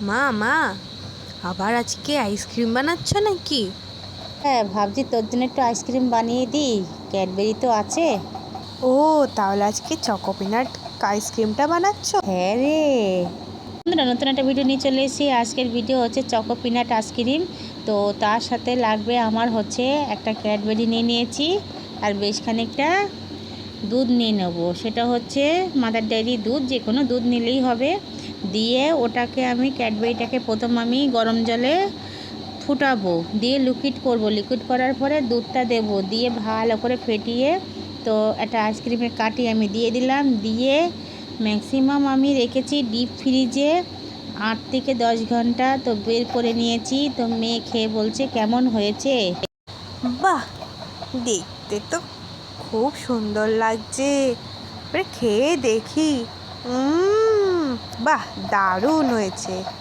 মা মা আবার আজকে আইসক্রিম বানাচ্ছ নাকি? হ্যাঁ ভাবছি তোর জন্য একটু আইসক্রিম বানিয়ে দিই। ক্যাডবেরি তো আছে। ও তাহলে আজকে চকোপিনাট আইসক্রিমটা বানাচ্ছ? হ্যাঁ রে। বন্ধুরা নতুন একটা ভিডিও নিয়ে চলে এসেছি। আজকের ভিডিও হচ্ছে চকো পিনাট আইসক্রিম তো তার সাথে লাগবে আমার হচ্ছে একটা ক্যাডবেরি নিয়ে নিয়েছি। আর বেশ খানিকটা দুধ নিয়ে নেব। সেটা হচ্ছে মাদার ডেয়ারি দুধ যে কোনো দুধ নিলেই হবে। দিয়ে ওটাকে আমি ক্যাডবেরিটাকে প্রথম আমি গরম জলে ফুটাবো দিয়ে লিকুইড করব। লিকুইড করার পরে দুধটা দেব দিয়ে ভালো করে ফেটিয়ে তো একটা আইসক্রিমের কাটি আমি দিয়ে দিলাম। দিয়ে ম্যাক্সিমাম আমি রেখেছি ডিপ ফ্রিজে আট থেকে দশ ঘণ্টা তো বের করে নিয়েছি। তো মেয়ে খেয়ে বলছে কেমন হয়েছে? বাহ! দেখতে তো খুব সুন্দর লাগছে। খেয়ে দেখি। উম, বাহ দারুণ হয়েছে।